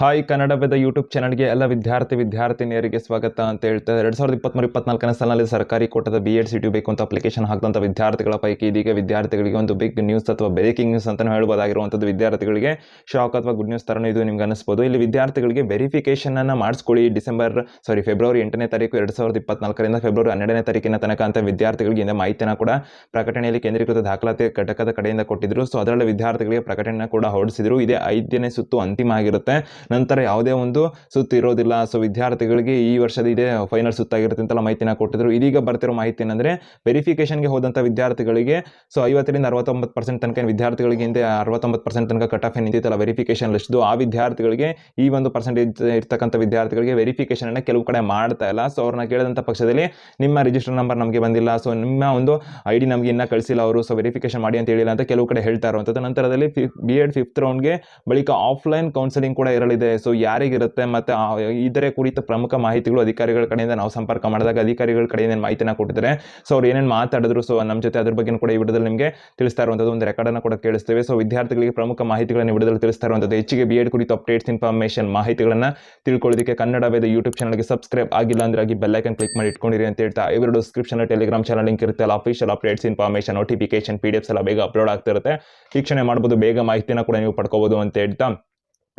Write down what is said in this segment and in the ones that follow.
Hi ಕನ್ನಡದ YouTube ಚಾನಲ್ಗೆ ಎಲ್ಲ ವಿದ್ಯಾರ್ಥಿ ವಿದ್ಯಾರ್ಥಿನಿಯರಿಗೆ ಸ್ವಾಗತ ಅಂತ ಹೇಳ್ತಾ ಎರಡು ಸಾವಿರದ ಇಪ್ಪತ್ತ್ಮೂರು ಇಪ್ಪತ್ನಾಲ್ಕನೇ ಸಾಲಿನಲ್ಲಿ ಸರ್ಕಾರಿ ಕೋಟದ ಬಿ ಎಡ್ ಸಿಟಿ ಬೇಕು ಅಂತ ಅಪ್ಲಿಕೇಶನ್ ಹಾಕಿದಂಥ ವಿದ್ಯಾರ್ಥಿಗಳ ಪೈಕಿ ಇದೀಗ ವಿದ್ಯಾರ್ಥಿಗಳಿಗೆ ಒಂದು ಬಿಗ್ ನ್ಯೂಸ್ ಅಥವಾ ಬ್ರೇಕಿಂಗ್ ನ್ಯೂಸ್ ಅಂತಲೂ ಹೇಳ್ಬೋದಾಗಿರುವಂಥದ್ದು. ವಿದ್ಯಾರ್ಥಿಗಳಿಗೆ ಶಾಕ್ ಅಥವಾ ಗುಡ್ ನ್ಯೂಸ್ ಥರನೂ ಇದು ನಿಮ್ಗೆ ಅನಿಸ್ಬೋದು ಇಲ್ಲಿ ವಿದ್ಯಾರ್ಥಿಗಳಿಗೆ ವೆರಿಫಿಕೇಷನನ್ನು ಮಾಡಿಸ್ಕೊಳ್ಳಿ. ಡಿಸೆಂಬರ್ ಸಾರಿ ಫೆಬ್ರವರಿ ಎಂಟನೇ ತಾರೀಕು ಎರಡು ಸಾವಿರದ ಇಪ್ಪತ್ನಾಲ್ಕರಿಂದ ಫೆಬ್ರವರಿ ಹನ್ನೆರಡನೇ ತಾರೀಕಿನ ತನಕ ಅಂತ ವಿದ್ಯಾರ್ಥಿಗಳಿಗೆ ಇಂದ ಮಾಹಿತಿಯನ್ನು ಕೂಡ ಪ್ರಕಟಣೆಯಲ್ಲಿ ಕೇಂದ್ರೀಕೃತ ದಾಖಲಾತಿ ಘಟಕದ ಕಡೆಯಿಂದ ಕೊಟ್ಟಿದ್ರು. ಸೊ ಅದರಲ್ಲಿ ವಿದ್ಯಾರ್ಥಿಗಳಿಗೆ ಪ್ರಕಟಣೆ ಕೂಡ ಹೊರಡಿಸಿದ್ರು. ಇದೇ ಐದನೇ ಸುತ್ತು ಅಂತಿಮ ಆಗಿರುತ್ತೆ. ನಂತರ ಯಾವುದೇ ಒಂದು ಸುತ್ತು ಇರೋದಿಲ್ಲ. ಸೊ ವಿದ್ಯಾರ್ಥಿಗಳಿಗೆ ಈ ವರ್ಷದ ಇದೇ ಫೈನಲ್ ಸುತ್ತಾಗಿರುತ್ತೆ ಅಂತೆಲ್ಲ ಮಾಹಿತಿನ ಕೊಟ್ಟಿದ್ರು. ಇದೀಗ ಬರ್ತಿರೋ ಮಾಹಿತಿ ಏನಂದರೆ ವೆರಿಫಿಕೇಷನ್ಗೆ ಹೋದಂಥ ವಿದ್ಯಾರ್ಥಿಗಳಿಗೆ ಸೊ ಐವತ್ತರಿಂದ ಅರವತ್ತೊಂಬತ್ತು ಪರ್ಸೆಂಟ್ ತನಕ ವಿದ್ಯಾರ್ಥಿಗಳಿಗೆ ಹಿಂದೆ ಅರವತ್ತೊಂಬತ್ತು ಪರ್ಸೆಂಟ್ ತನಕ ಕಟ್ ಆಫ್ ನಿಂತಿತ್ತಲ್ಲ ವೆರಿಫಿಕೇಷನ್ ಲಿಸ್ಟ್ದು ಆ ವಿದ್ಯಾರ್ಥಿಗಳಿಗೆ ಈ ಒಂದು ಪರ್ಸೆಂಟೇಜ್ ಇರ್ತಕ್ಕಂಥ ವಿದ್ಯಾರ್ಥಿಗಳಿಗೆ ವೆರಿಫಿಕೇಷನನ್ನು ಕೆಲವು ಕಡೆ ಮಾಡ್ತಾ ಇಲ್ಲ. ಸೊ ಅವ್ರನ್ನ ಕೇಳಿದಂಥ ಪಕ್ಷದಲ್ಲಿ ನಿಮ್ಮ ರಿಜಿಸ್ಟರ್ ನಂಬರ್ ನಮಗೆ ಬಂದಿಲ್ಲ. ಸೊ ನಿಮ್ಮ ಒಂದು ಐ ಡಿ ನಮಗೆ ಇನ್ನೂ ಕಳಿಸಿಲ್ಲ ಅವರು. ಸೊ ವೆರಿಫಿಕೇಷನ್ ಮಾಡಿ ಅಂತ ಹೇಳಿಲ್ಲ ಅಂತ ಕೆಲವು ಕಡೆ ಹೇಳ್ತಾ ಇರುವಂಥದ್ದು ನಂತರದಲ್ಲಿ ಬಿ ಎಡ್ ಫಿಫ್ತ್ ರೌಂಡ್ಗೆ ಬಳಿಕ ಆಫ್ಲೈನ್ ಕೌನ್ಸಿಲಿಂಗ್ ಕೂಡ ಇರಲಿದೆ. ಸೊ ಯಾರಿಗಿರುತ್ತೆ ಮತ್ತು ಇದರ ಕುರಿತ ಪ್ರಮುಖ ಮಾಹಿತಿಗಳು ಅಧಿಕಾರಿಗಳ ಕಡೆಯಿಂದ ನಾವು ಸಂಪರ್ಕ ಮಾಡಿದಾಗ ಅಧಿಕಾರಿಗಳ ಕಡೆಯಿಂದ ಮಾಹಿತಿನ ಕೊಟ್ಟಿದ್ದಾರೆ. ಸೊ ಅವ್ರು ಏನೇನು ಮಾತಾಡಿದ್ರು ಸೊ ನಮ್ಮ ಜೊತೆ ಅದ್ರ ಬಗ್ಗೆ ಕೂಡ ಈ ವಿಡಿಯೋದಲ್ಲಿ ನಿಮಗೆ ತಿಳಿಸ್ತಾ ಇರುವಂಥದ್ದು ಒಂದು ರೆಕಾರ್ಡನ್ನು ಕೂಡ ಕೇಳಿಸ್ತೇವೆ. ಸೊ ವಿದ್ಯಾರ್ಥಿಗಳಿಗೆ ಪ್ರಮುಖ ಮಾಹಿತಿಗಳನ್ನು ವಿಡಿಯೋದಲ್ಲಿ ತಿಳಿಸ್ತಾ ಇರುವಂಥದ್ದು ಹೆಚ್ಚಿಗೆ ಬಿ ಎಡ್ ಕುರಿತು ಅಪ್ಡೇಟ್ಸ್ ಇನ್ಫಾರ್ಮೇಷನ್ ಮಾಹಿತಿಗಳನ್ನು ತಿಳ್ಕೊಳ್ಳೋದಕ್ಕೆ ಕನ್ನಡ ವೇದ ಯೂಟ್ಯೂಬ್ ಚಾನಲ್ಗೆ ಸಬ್ಸ್ಕ್ರೈಬ್ ಆಗಿಲ್ಲ ಅಂದ್ರೆ ಆಗಿ ಬೆಲ್ಲೈಕನ್ ಕ್ಲಿಕ್ ಮಾಡಿ ಇಟ್ಕೊಂಡಿರಿ ಅಂತ ಹೇಳ್ತಾ ಇವರು ಡಿಸ್ಕ್ರಿಪ್ಷನ್ ಟೆಲಿಗ್ರಾಮ್ ಚಾನಲ್ ಲಿಂಕ್ ಇರುತ್ತೆ. ಅಲ್ಲ official updates information notification P D Fs ಎಲ್ಲ ಬೇಗ ಅಪ್ಲೋಡ್ ಆಗ್ತಿರುತ್ತೆ ವೀಕ್ಷಣೆ ಮಾಡ್ಬೋದು, ಬೇಗ ಮಾಹಿತಿನ ಕೂಡ ನೀವು ಪಡ್ಕೋಬೋದು ಅಂತ ಹೇಳ್ತಾ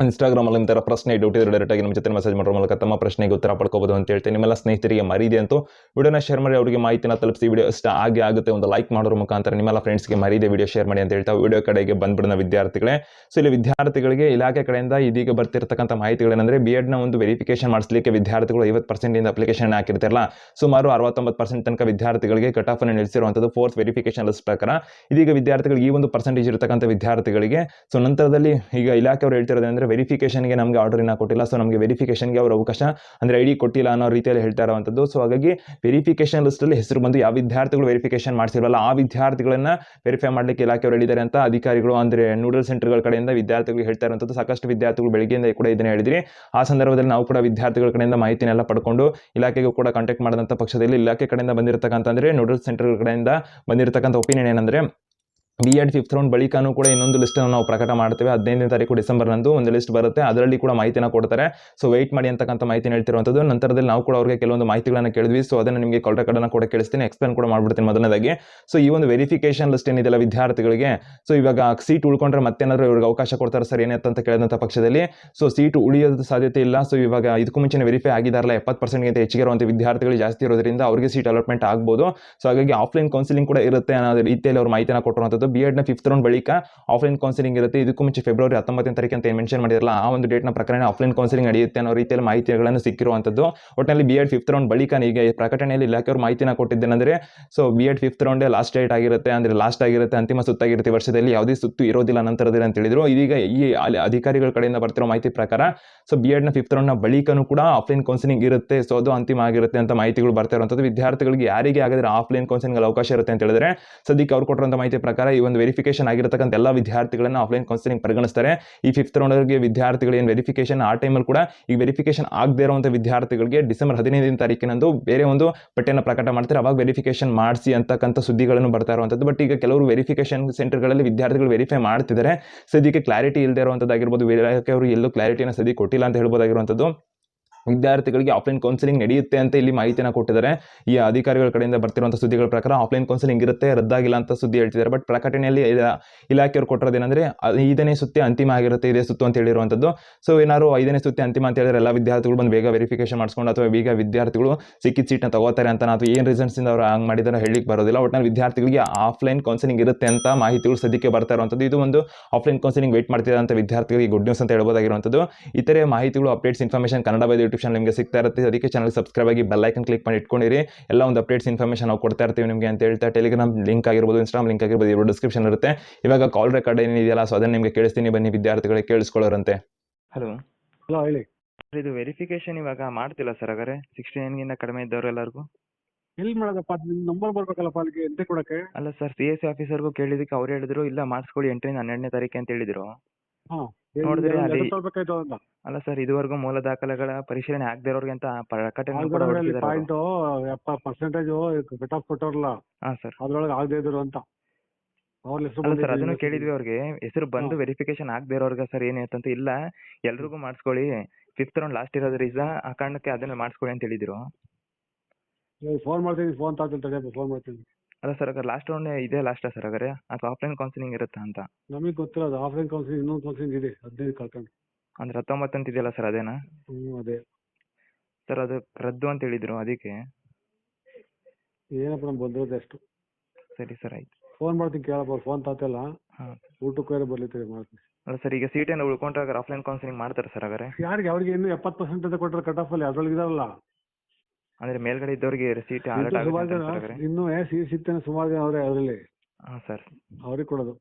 ಇನ್ಸ್ಟಾಗ್ರಾಮಲ್ಲಿ ನಿಮ್ತರ ಪ್ರಶ್ನೆ ಡೌಟ್ ಡೈರೆಕ್ಟಾಗಿ ಡೈರೆಕ್ಟ್ ಆಗಿ ನಮ್ಮ ಜೊತೆ ಮೆಸೇಜ್ ಮಾಡೋ ಮೂಲಕ ತಮ್ಮ ಪ್ರಶ್ನೆಗೆ ಉತ್ತರ ಪಡ್ಕೋಬಹುದು ಅಂತ ಹೇಳ್ತೀನಿ. ನಿಮ್ಮೆಲ್ಲ ಸ್ನೇಹಿತರಿಗೆ ಮರಿದೆ ಅಂತ ವಿಡಿಯೋನ ಶೇರ್ ಮಾಡಿ, ಅವರಿಗೆ ಮಾಹಿತಿನ ತಲುಪಿಸಿ. ವಿಡಿಯೋ ಇಷ್ಟ ಆಗಿ ಆಗುತ್ತೆ ಒಂದು ಲೈಕ್ ಮಾಡೋರು ಮುಖಾಂತರ ನಿಮ್ಮೆಲ್ಲ ಫ್ರೆಂಡ್ಸ್ಗೆ ಮರಿದೆ ವಿಡಿಯೋ ಶೇರ್ ಮಾಡಿ ಅಂತ ಹೇಳ್ತಾ ವಿಡಿಯೋ ಕಡೆಗೆ ಬಂದ್ಬಿಡೋಣ ವಿದ್ಯಾರ್ಥಿಗಳೇ. ಸೊ ಇಲ್ಲಿ ವಿದ್ಯಾರ್ಥಿಗಳಿಗೆ ಇಲಾಖೆ ಕಡೆಯಿಂದ ಇದೀಗ ಬರ್ತಿರ್ತಕ್ಕಂಥ ಮಾಹಿತಿಗಳೇನೆಂದರೆ ಬಿ ಎಡ್ನ ಒಂದು ವೆರಿಫಿಕೇಶನ್ ಮಾಡಿಸಲಿಕ್ಕೆ ವಿದ್ಯಾರ್ಥಿಗಳು ಐವತ್ತು ಪರ್ಸೆಂಟಿಂದ ಅಪ್ಲಿಕೇಶನ್ ಹಾಕಿರ್ತಾರಲ್ಲ, ಸುಮಾರು ಅರವತ್ತೊಂಬತ್ತು ಪರ್ಸೆಂಟ್ ತನಕ ವಿದ್ಯಾರ್ಥಿಗಳಿಗೆ ಕಟ್ ಆಫ್ ಅನ್ನು ನಿಲ್ಲಿಸಿರುವಂಥದ್ದು ಫೋರ್ತ್ ವೆರಿಫಿಕೇಶನ್ ಲಿಸ್ಟ್ ಪ್ರಕಾರ. ಇದೀಗ ವಿದ್ಯಾರ್ಥಿಗಳಿಗೆ ಈ ಒಂದು ಪರ್ಸೆಂಟೇಜ್ ಇರತಕ್ಕಂಥ ವಿದ್ಯಾರ್ಥಿಗಳಿಗೆ ಸೊ ನಂತರದಲ್ಲಿ ಈಗ ಇಲಾಖೆಯವರು ಹೇಳ್ತಿರೋದಂದ್ರೆ ವೆರಿಫಿಕೇಶನ್ಗೆ ನಮಗೆ ಆರ್ಡರಿನ ಕೊಟ್ಟಿಲ್ಲ. ಸೊ ನಮಗೆ ವೆರಿಫಿಕೇಷನ್ಗೆ ಅವರು ಅವಕಾಶ ಅಂದರೆ ಐ ಡಿ ಕೊಟ್ಟಿಲ್ಲ ಅನ್ನೋ ರೀತಿಯಲ್ಲಿ ಹೇಳ್ತಾ ಇರುವಂಥದ್ದು ಸೊ ಹಾಗಾಗಿ ವೆರಿಫಿಕೇಶನ್ ಲಿಸ್ಟಲ್ಲಿ ಹೆಸರು ಬಂದು ಯಾವ ವಿದ್ಯಾರ್ಥಿಗಳು ವೆರಿಫಿಕೇಶನ್ ಮಾಡಿಸಿರಲ್ಲ ಆ ವಿದ್ಯಾರ್ಥಿಗಳನ್ನ ವೆರಿಫೈ ಮಾಡಲಿಕ್ಕೆ ಇಲಾಖೆಯವರು ಹೇಳಿದ್ದಾರೆ ಅಂತ ಅಧಿಕಾರಿಗಳು ಅಂದರೆ ನೂಡಲ್ ಸೆಂಟರ್ಗಳ ಕಡೆಯಿಂದ ವಿದ್ಯಾರ್ಥಿಗಳು ಹೇಳ್ತಾ ಇರುವಂಥದ್ದು ಸಾಕಷ್ಟು ವಿದ್ಯಾರ್ಥಿಗಳು ಬೆಳಗ್ಗೆಯಿಂದ ಕೂಡ ಇದನ್ನ ಹೇಳಿದ್ರಿ. ಆ ಸಂದರ್ಭದಲ್ಲಿ ನಾವು ಕೂಡ ವಿದ್ಯಾರ್ಥಿಗಳ ಕಡೆಯಿಂದ ಮಾಹಿತಿನೆಲ್ಲ ಪಡ್ಕೊಂಡು ಇಲಾಖೆಗೂ ಕೂಡ ಕಾಂಟ್ಯಾಕ್ಟ್ ಮಾಡಿದಂಥ ಪಕ್ಷದಲ್ಲಿ ಇಲಾಖೆ ಕಡೆಯಿಂದ ಬಂದಿರತಕ್ಕಂಥ ಅಂದರೆ ನೂಡಲ್ ಸೆಂಟರ್ಗಳ ಕಡೆಯಿಂದ ಬಂದಿರತಕ್ಕಂಥ ಒಪಿನಿಯನ್ ಏನಂದರೆ ಬಿ ಎಡ್ ಫಿಫ್ತ್ ರೌಂಡ್ ಬಳಿಕನೂ ಕೂಡ ಇನ್ನೊಂದು ಲಿಸ್ಟನ್ನು ನಾವು ಪ್ರಕಟ ಮಾಡ್ತೇವೆ. ಹದಿನೈದನೇ ತಾರೀಕು ಡಿಸೆಂಬರ್ನಂದು ಒಂದು ಲಿಸ್ಟ್ ಬರುತ್ತೆ. ಅದರಲ್ಲಿ ಕೂಡ ಮಾಹಿತಿನ ಕೊಡ್ತಾರೆ. ಸೊ ವೆಯ್ಟ್ ಮಾಡಿ ಅಂತಕ್ಕಂಥ ಮಾಹಿತಿನ ಹೇಳ್ತಿರುವಂಥದ್ದು. ನಂತರದಲ್ಲಿ ನಾವು ಕೂಡ ಅವ್ರಿಗೆ ಕೆಲವೊಂದು ಮಾಹಿತಿಗಳನ್ನು ಕೇಳಿದ್ವಿ. ಸೊ ಅದನ್ನು ನಿಮಗೆ ಕಾಲ್ ರೆಕಾರ್ಡನ್ನು ಕೂಡ ಕೇಳಿಸ್ತೀನಿ. ಎಕ್ಸ್ಪ್ಲೇನ್ ಕೂಡ ಮಾಡ್ಬಿಡ್ತೀನಿ ಮೊದಲನೇದಾಗಿ. ಸೊ ಈ ಒಂದು ವೆರಿಫಿಕೇಶನ್ ಲಿಸ್ಟ್ ಏನಿದೆಲ್ಲ ವಿದ್ಯಾರ್ಥಿಗಳಿಗೆ ಸೊ ಇವಾಗ ಸೀಟ್ ಉಳ್ಕೊಂಡ್ರೆ ಮತ್ತೇನಾದರೂ ಇವ್ರಿಗೆ ಅವಕಾಶ ಕೊಡ್ತಾರೆ ಸರ್, ಏನೇ ಅಂತ ಕೇಳಿದಂಥ ಪಕ್ಷದಲ್ಲಿ. ಸೊ ಸೀಟ್ ಉಳಿಯೋದು ಸಾಧ್ಯತೆ ಇಲ್ಲ. ಸೊ ಇವಾಗ ಇದಕ್ಕೂ ಮುಂಚೆ ವೆರಿಫೈ ಆಗಿದಾರಲ್ಲ, ಎಪ್ಪತ್ತು ಪರ್ಸೆಂಟ್ಗಿಂತ ಹೆಚ್ಚಿಗೆ ಇರುವಂಥ ವಿದ್ಯಾರ್ಥಿಗಳು ಜಾಸ್ತಿ ಇರೋದ್ರಿಂದ ಅವರಿಗೆ ಸೀಟ್ ಅಲಾಟ್ಮೆಂಟ್ ಆಗ್ಬೋದು. ಸೊ ಹಾಗಾಗಿ ಆಫ್ಲೈನ್ ಕೌನ್ಸಿಲಿಂಗ್ ಕೂಡ ಇರುತ್ತೆ ಅನ್ನೋ ರೀತಿಯಲ್ಲಿ ಅವ್ರು ಮಾಹಿತಿನ ಕೊಟ್ಟಿರುವಂಥದ್ದು. ಬಿ ಎಡ್ನ ಫಿಫ್ತ್ ರೌಂಡ್ ಬಳಿಕ ಆಫ್ಲೈನ್ ಕೌನ್ಸಿಲಿಂಗ್ ಇರುತ್ತೆ. ಇದಕ್ಕೂ ಮುಂಚೆ ಫೆಬ್ರವರಿ ಹತ್ತೊಂಬತ್ತನೇ ತಾರೀಕು ಅಂತ ಮೆನ್ಷನ್ ಮಾಡಿರಲ್ಲ ಆ ಒಂದು ಡೇಟ್ನ ಪ್ರಕರಣ ಆಫ್ಲೈನ್ ಕೌನ್ಸಿಲಿಂಗ್ ನಡೆಯುತ್ತೆ ಅನ್ನೋ ರೀತಿಯಲ್ಲಿ ಮಾಹಿತಿಗಳನ್ನು ಸಿಕ್ಕಿರುವಂಥದ್ದು. ಒಟ್ಟಿನಲ್ಲಿ ಬಿ ಎಡ್ ಫಿಫ್ತ್ ರೌಂಡ್ ಬಳಿಕ ಈಗ ಪ್ರಕಟಣೆಯಲ್ಲಿ ಇಲಾಖೆಯವರು ಮಾಹಿತಿನ ಕೊಟ್ಟಿದ್ದೇನೆಂದರೆ ಸೊ ಬಿ ಎಡ್ ಫಿಫ್ತ್ ರೌಂಡೇ ಲಾಸ್ಟ್ ಡೇಟ್ ಆಗಿರುತ್ತೆ, ಅಂದರೆ ಲಾಸ್ಟ್ ಆಗಿರುತ್ತೆ, ಅಂತಿಮ ಸುತ್ತಾಗಿರುತ್ತೆ. ವರ್ಷದಲ್ಲಿ ಯಾವುದೇ ಸುತ್ತು ಇರೋದಿಲ್ಲ ನಂತರದಲ್ಲಿ ಅಂತ ಹೇಳಿದ್ರು. ಇದೀಗ ಈ ಅಧಿಕಾರಿಗಳ ಕಡೆಯಿಂದ ಬರ್ತಿರೋ ಮಾಹಿತಿ ಪ್ರಕಾರ ಸೊ ಬಿ ಎಡ್ನ ಫಿಫ್ತ್ ರೌಂಡ್ನ ಬಳಿಕನೂ ಕೂಡ ಆಫ್ಲೈನ್ ಕೌನ್ಸಿಲಿಂಗ್ ಇರುತ್ತೆ. ಸೊ ಅದು ಅಂತಿಮ ಆಗಿರುತ್ತೆ ಅಂತ ಮಾಹಿತಿಗಳು ಬರ್ತಾ ಇರುವಂಥದ್ದು. ವಿದ್ಯಾರ್ಥಿಗಳಿಗೆ ಯಾರಿಗೆ ಆಗಿದ್ರೆ ಆಫ್ಲೈನ್ ಕೌನ್ಸಿಲಿಂಗ್ ಅವಕಾಶ ಇರುತ್ತೆ ಅಂತ ಹೇಳಿದ್ರೆ, ಸದ್ಯಕ್ಕೆ ಅವ್ರು ಕೊಟ್ಟಿರುವಂಥ ಮಾಹಿತಿ ಪ್ರಕಾರ ಈ ಒಂದು ವೆರಿಫಿಕೇಶನ್ ಆಗಿರತಕ್ಕಂಥ ಎಲ್ಲ ವಿದ್ಯಾರ್ಥಿಗಳನ್ನ ಆಫ್ಲೈನ್ ಕೌನ್ಸಿಲಿಂಗ್ ಪರಿಗಣಿಸ್ತಾರೆ. ಈ ಫಿಫ್ತ್ ರೌಂಡ್ಗೆ ವಿದ್ಯಾರ್ಥಿಗಳು ಏನು ವೆರಿಫಿಕೇಶನ್ ಆ ಟೈಮಲ್ಲಿ ಕೂಡ ಈ ವೆರಿಫಿಕೇಶನ್ ಆಗದೇ ಇರುವಂಥ ವಿದ್ಯಾರ್ಥಿಗಳಿಗೆ ಡಿಸೆಂಬರ್ ಹದಿನೈದನೇ ತಾರೀಕಿನಂದು ಬೇರೆ ಒಂದು ಪಟ್ಟಿಯನ್ನು ಪ್ರಕಟ ಮಾಡ್ತಾರೆ. ಅವಾಗ ವೆರಿಫಿಕೇಶನ್ ಮಾಡಿಸಿ ಅಂತಕ್ಕಂಥ ಸುದ್ದಿಗಳನ್ನು ಬರ್ತಾ ಇರುವಂಥದ್ದು. ಬಟ್ ಈಗ ಕೆಲವರು ವೆರಿಫಿಕೇಶನ್ ಸೆಂಟರ್ಗಳಲ್ಲಿ ವಿದ್ಯಾರ್ಥಿಗಳು ವೆರಿಫೈ ಮಾಡ್ತಿದ್ದಾರೆ ಸದ್ಯಕ್ಕೆ ಕ್ಲಾರಿಟಿ ಇಲ್ಲದೆ ಇರುವಂಥದ್ದಾಗಿರ್ಬೋದು. ಇಲಾಖೆಯವರು ಎಲ್ಲೂ ಕ್ಲಾರಿಟಿನ ಸದ್ಯ ಕೊಟ್ಟಿಲ್ಲ ಅಂತ ಹೇಳ್ಬೋದಾಗಿರುವಂಥದ್ದು. ವಿದ್ಯಾರ್ಥಿಗಳಿಗೆ ಆಫ್ಲೈನ್ ಕೌನ್ಸಿಲಿಂಗ್ ನಡೆಯುತ್ತೆ ಅಂತ ಇಲ್ಲಿ ಮಾಹಿತಿನ ಕೊಟ್ಟಿದ್ದಾರೆ. ಈ ಅಧಿಕಾರಿಗಳ ಕಡೆಯಿಂದ ಬರ್ತಿರುವಂಥ ಸುದ್ದಿಗಳ ಪ್ರಕಾರ ಆಫ್ಲೈನ್ ಕೌನ್ಸಿಲಿಂಗ್ ಇರುತ್ತೆ, ರದ್ದಾಗಿಲ್ಲ ಅಂತ ಸುದ್ದಿ ಹೇಳ್ತಿದ್ದಾರೆ. ಬಟ್ ಪ್ರಕಟಣೆಯಲ್ಲಿ ಇಲಾಖೆಯವರು ಕೊಟ್ಟಿರೋದೇನೆಂದರೆ ಐದನೇ ಸುತ್ತಿ ಅಂತಿಮ ಆಗಿರುತ್ತೆ, ಇದೇ ಸುತ್ತು ಅಂತ ಹೇಳಿರುವಂಥದ್ದು ಸೊ ಏನಾದ್ರು ಐದನೇ ಸುತ್ತಿ ಅಂತಿಮ ಅಂತ ಹೇಳಿದ್ರೆ ಎಲ್ಲ ವಿದ್ಯಾರ್ಥಿಗಳು ಬಂದು ಬೇಗ ವೆರಿಫಿಕೇಶನ್ ಮಾಡಿಸ್ಕೊಂಡು ಅಥವಾ ಬೇಗ ವಿದ್ಯಾರ್ಥಿಗಳು ಸಿಕ್ಕಿದ ಸೀಟ್ನ ತಗೋತಾರೆ ಅಂತ ನಾವು ಏನು ರೀಸನ್ಸಿಂದ ಅವರು ಹಂಗೆ ಮಾಡಿದ್ದಾರೆ ಹೇಳಲಿಕ್ಕೆ ಬರೋದಿಲ್ಲ. ಒಟ್ಟಿನಲ್ಲಿ ವಿದ್ಯಾರ್ಥಿಗಳಿಗೆ ಆಫ್ಲೈನ್ ಕೌನ್ಸಿಲಿಂಗ್ ಇರುತ್ತೆ ಅಂತ ಮಾಹಿತಿಗಳು ಸದ್ಯಕ್ಕೆ ಬರ್ತಾ ಇರುವಂಥದ್ದು ಇದು ಒಂದು ಆಫ್ಲೈನ್ ಕೌನ್ಸಿಲಿಂಗ್ ವೇಟ್ ಮಾಡ್ತಿರೋಂಥ ವಿದ್ಯಾರ್ಥಿಗಳಿಗೆ ಗುಡ್ ನ್ಯೂಸ್ ಅಂತ ಹೇಳ್ಬೋದಾಗಿರುವಂಥದ್ದು ಇತರೆ ಮಾಹಿತಿಗಳು updates information Kannada YouTube channel ನಿಮಗೆ ಸಿಗ್ತಾ ಇರುತ್ತೆ. ಅದಕ್ಕೆ ಚಾನಲ್ ಸಬ್ಸ್ಕ್ರೈಬ್ ಆಗಿ ಬೆಲ್ ಐಕನ್ ಕ್ಲಿಕ್ ಮಾಡಿ ಇಟ್ಕೊಂಡಿರಿ. ಎಲ್ಲ ಒಂದು ಅಪ್ಡೇಟ್ಸ್ ಇನ್ಫಾರ್ಮೇಷನ್ ನಾವು ಕೊಡ್ತಾ ಇರ್ತೀವಿ ನಿಮಗೆ ಅಂತ ಹೇಳ್ತಾ ಟೆಲಿಗ್ರಾಮ್ ಲಿಂಕ್ ಆಗಿರ್ಬೋದು ಇನ್ಸ್ಟಾಗ್ರಾಮ್ ಲಿಂಕ್ ಆಗಿರ್ಬೋದು ಇವರು ಡಿಸ್ಕ್ರಿಪ್ಷನ್ ಇರುತ್ತೆ. ಇವಾಗ ಕಾಲ್ ರೆಕಾರ್ಡ್ ಏನಿದೆಯಲ್ಲ ಸೊ ಅದನ್ನು ನಿಮಗೆ ಕೇಳಿಸ್ತೀನಿ. ಬನ್ನಿ ವಿದ್ಯಾರ್ಥಿಗಳಿಗೆ ಕೇಳಿಸ್ಕೊಳ್ಳೋರಂತೆ. ಹಲೋ ಹಲೋ ಹೇಳಿ. ಇದು ವೆರಿಫಿಕೇಶನ್ ಇವಾಗ ಮಾಡ್ತಿಲ್ಲ ಸರ್ ಹಾಗಾದ್ರೆ? ಸಿಕ್ಸ್ಟಿ ನೈನ್ಗಿಂತ ಕಡಿಮೆ ಇದ್ದವ್ರು ಎಲ್ಲರಿಗೂ? ಎಲ್ಲಿ ಮಾಡೋದಪ್ಪ? ನಿಮ್ಮ ನಂಬರ್ ಬರ್ಬೇಕಲ್ಲಪ್ಪ ಅಲ್ಲಿಗೆ ಎಂತೆ ಕೊಡಕ್ಕೆ? ಅಲ್ಲ ಸರ್ ಸಿ ಎಸ್ ಸಿ ಆಫೀಸರ್ಗೂ ಕೇಳಿದಕ್ಕೆ ಅವ್ರು ಹೇಳಿದ್ರು ಇಲ್ಲ ಮಾಡಿಸ್ಕೊಳ್ಳಿ ಎಂಟ್ರಿ ಹನ್ನೆರಡನೇ ತಾರೀಕು ಅಂತ ಹೇಳಿದ್ರು. ಹಾಂ. ನೋಡಿದ್ರೆ ಅಲ್ಲಿ- ಅಲ್ಲ ಸರ್ ಇದುವರೆಗೂ ಮೂಲ ದಾಖಲೆಗಳ ಪರಿಶೀಲನೆ ಆಗದೆ ಇರೋರಿಗೆ ಅಂತ ಪ್ರಕಟಣೆ ಕೂಡ ಹೊರಡಿಸಿದ್ದಾರೆ ಪಾಯಿಂಟು ಎಪ್ಪ ಪರ್ಸೆಂಟೇಜು ಕಟ್ ಆಫ್ ಕೊಟ್ಟವ್ರಲ್ಲ ಹಾಂ ಸರ್. ಅದ್ರೊಳಗೆ ಆಗದೆ ಇದ್ರು ಅಂತ. ಅಲ್ಲ ಸರ್ ಅದನ್ನು ಕೇಳಿದ್ವಿ ಅವ್ರಿಗೆ. ಹೆಸರು ಬಂದು ವೆರಿಫಿಕೇಶನ್ ಆಗದೆ ಇರೋರ್ಗೆ ಸರ್ ಏನಾಯ್ತಂತ ಇಲ್ಲ. ಎಲ್ರಿಗೂ ಮಾಡಿಸ್ಕೊಳ್ಳಿ. ಫಿಫ್ತ್ ರೌಂಡ್ ಲಾಸ್ಟ್ ಇರೋದ್ರಿಂದ ಆ ಕಾರಣಕ್ಕೆ ಅದನ್ನ ಮಾಡಿಸ್ಕೊಳ್ಳಿ ಅಂತ ಹೇಳಿದ್ರು. ಫೋನ್ ಮಾಡ್ತೀನಿ ಫೋನ್ ತಾತಿಲ್ ತಡಿಯಪ್ಪ ಫೋನ್ ಮಾಡ್ತೀನಿ. ಅಲ್ಲ ಸರ್ ಹಾಗಾದ್ರೆ ಲಾಸ್ಟ್ ರೌಂಡ್ ಇದೇ ಲಾಸ್ಟಾ ಸರ್ ಹಾಗಾದ್ರೆ? ಅಥವಾ ಆಫ್ಲೈನ್ ಕೌನ್ಸಿಲಿಂಗ್ ಇರುತ್ತೆ ಅಂತ? ನಮಗೆ ಗೊತ್ತಿಲ್ಲ ಅದು ಆಫ್ಲೈನ್ ಕೌನ್ಸಿಲಿಂಗ್ ಇನ್ನೊಂದು ಕೌನ್ಸಿಲಿಂಗ್ ಇದೆ ಹದಿನೈದು ಕಳ್ಕೊಂಡು. ಅಂದ್ರೆ ಹತ್ತೊಂಬತ್ತು ಅಂತ ಇದೆಯಲ್ಲ ಸರ್ ಅದೇನಾ? ಹ್ಞೂ ಅದೇ. ಸರ್ ಅದು ರದ್ದು ಅಂತ ಹೇಳಿದ್ರು ಅದಕ್ಕೆ? ಏನಪ್ಪ ನಮ್ಗೆ ಬಂದಿರೋದು ಅಷ್ಟು? ಸರಿ ಸರ್ ಆಯ್ತು. ಫೋನ್ ಮಾಡ್ತೀನಿ ಕೇಳಪ್ಪ ಫೋನ್ ತಾತಲ್ಲ. ಹಾಂ. ಊಟಕ್ಕೆ ಬರ್ಲಿತ್ತೀರಿ ಮಾಡ್ತೀನಿ ಅಲ್ಲ ಸರ್ ಈಗ ಸೀಟ್ ಏನೋ ಉಳ್ಕೊಂಡ್ರೆ ಆಫ್ಲೈನ್ ಕೌನ್ಸಿಲಿಂಗ್ ಮಾಡ್ತಾರೆ ಸರ್ ಹಾಗಾದ್ರೆ? ಯಾರಿಗೆ ಅವ್ರಿಗೆ ಇನ್ನೂ ಎಪ್ಪತ್ತು ಪರ್ಸೆಂಟ್ ಅಂತ ಕೊಟ್ಟರೆ ಕಟ್ ಆಫ್ ಅಲ್ಲಿ ಅದ್ರೊಳಗೆ ಇದಾರಲ್ಲ. ಅಂದ್ರೆ ಮೇಲ್ಗಡೆ ಇದ್ದವರಿಗೆ ಸೀಟ್ ಇನ್ನು ಏ ಸೀಟ್ ಸಿಗ್ತಾನೆ ಸುಮಾರು ಜನ ಅವರೇ ಅದರಲ್ಲಿ. ಹಾ ಸರ್ ಅವ್ರಿಗೆ ಕೊಡೋದು.